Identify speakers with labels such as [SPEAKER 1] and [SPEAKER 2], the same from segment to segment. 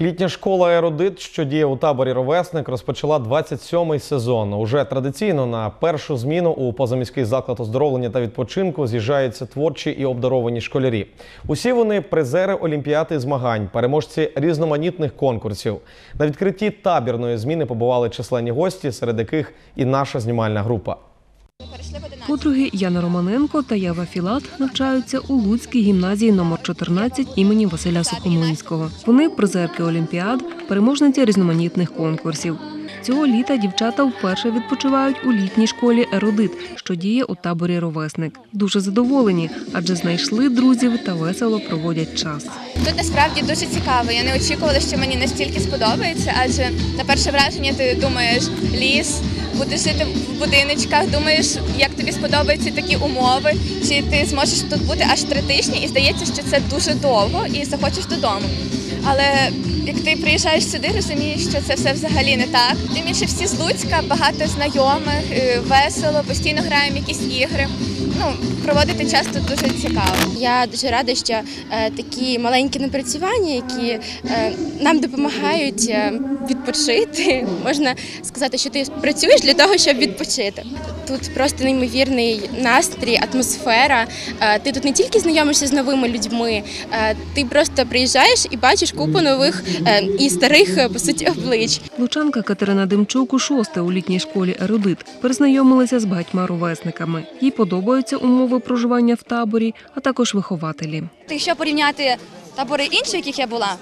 [SPEAKER 1] Літня школа Еродит, що діє у таборі Ровесник, розпочала 27-й сезон. Уже традиційно на першу зміну у позаміський заклад оздоровлення та відпочинку з'їжджаються творчі і обдаровані школярі. Усі вони призери олімпіади і змагань, переможці різноманітних конкурсів. На відкритті табірної зміни побували численні гості, серед яких і наша знімальна група.
[SPEAKER 2] Подруги Яна Романенко та Ява Філат навчаються у Луцькій гімназії номер 14 імені Василя Сухомлинського. Вони призерки олімпіад, переможниці різноманітних конкурсів. Цього літа дівчата вперше відпочивають у літній школі Еродит, що діє у таборі Ровесник. Дуже задоволені, адже знайшли друзів та весело проводять час.
[SPEAKER 3] Тут насправді дуже цікаво. Я не очікувала, що мені настільки сподобається, адже на перше враження ти думаєш ліс, будеш жити в будиночках, думаєш, як тобі сподобаються такі умови, чи ти зможеш тут бути аж три тижні, і здається, що це дуже довго і захочеш додому. Але як ти приїжджаєш сюди, розумієш, що це все взагалі не так. Тим більше всі з Луцька, багато знайомих, е, весело, постійно граємо якісь ігри. Ну, проводити час тут дуже цікаво.
[SPEAKER 4] Я дуже рада, що е, такі маленькі напрацювання, які е, нам допомагають е, відпочити. Можна сказати, що ти працюєш для того, щоб відпочити. Тут просто неймовірний настрій, атмосфера. Е, ти тут не тільки знайомишся з новими людьми, е, ти просто приїжджаєш і бачиш купу нових е, і старих по суті облич.
[SPEAKER 2] Лучанка Катерина Демчук у шосте у літній школі Ерудит перезнайомилася з багатьма ровесниками. Їй подобаються умови проживання в таборі, а також вихователі.
[SPEAKER 5] Якщо порівняти табори інші, в яких я була,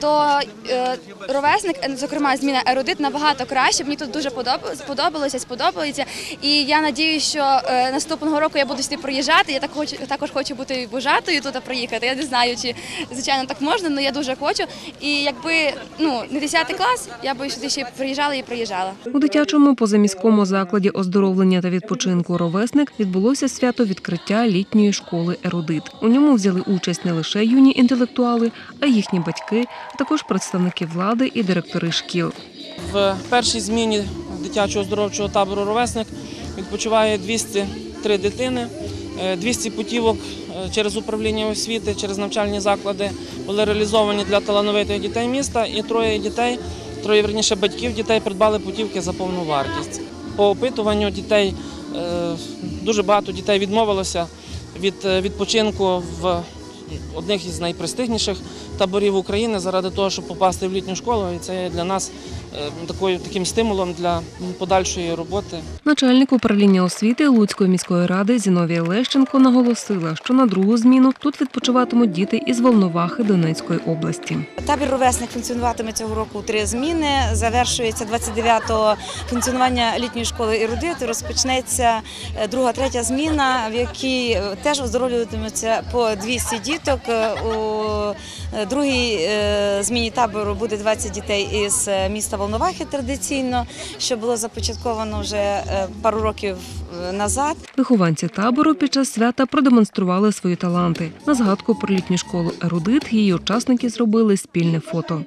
[SPEAKER 5] то е, ровесник, е, зокрема зміна ерудит, набагато краще. Мені тут дуже подоб- сподобалося, сподобається. І я надію, що е, наступного року я буду сюди приїжджати. Я так хочу також хочу бути вожатою тут приїхати. Я не знаю, чи звичайно так можна, але я дуже хочу. І якби ну не 10 клас, я би сюди ще приїжджала і приїжджала.
[SPEAKER 2] У дитячому позаміському закладі оздоровлення та відпочинку Ровесник відбулося свято відкриття літньої школи Ерудит. У ньому взяли участь не лише юні інтелектуали, а їхні батьки, а також представники влади і директори шкіл.
[SPEAKER 6] В першій зміні дитячого оздоровчого табору Ровесник відпочиває 203 дитини. Е, 200 путівок е, через управління освіти, через навчальні заклади були реалізовані для талановитих дітей міста. І троє дітей, троє верніше батьків дітей придбали путівки за повну вартість. По опитуванню дітей е, дуже багато дітей відмовилося від е, відпочинку в одних із найпрестижніших таборів України заради того, щоб попасти в літню школу. І це є для нас е, такою таким стимулом для подальшої роботи.
[SPEAKER 2] Начальник управління освіти Луцької міської ради Зіновія Лещенко наголосила, що на другу зміну тут відпочиватимуть діти із Волновахи Донецької області.
[SPEAKER 7] Табір ровесник функціонуватиме цього року у три зміни. Завершується 29-го функціонування літньої школи «Ерудит». Розпочнеться е, друга, третя зміна, в якій е, теж оздоровлюватиметься по 200 діток. Е, У е, другій е, зміні табору буде 20 дітей із міста Волновахи традиційно, що було започатковано вже пару років назад.
[SPEAKER 2] Вихованці табору під час свята продемонстрували свої таланти. На згадку про літню школу Ерудит її учасники зробили спільне фото.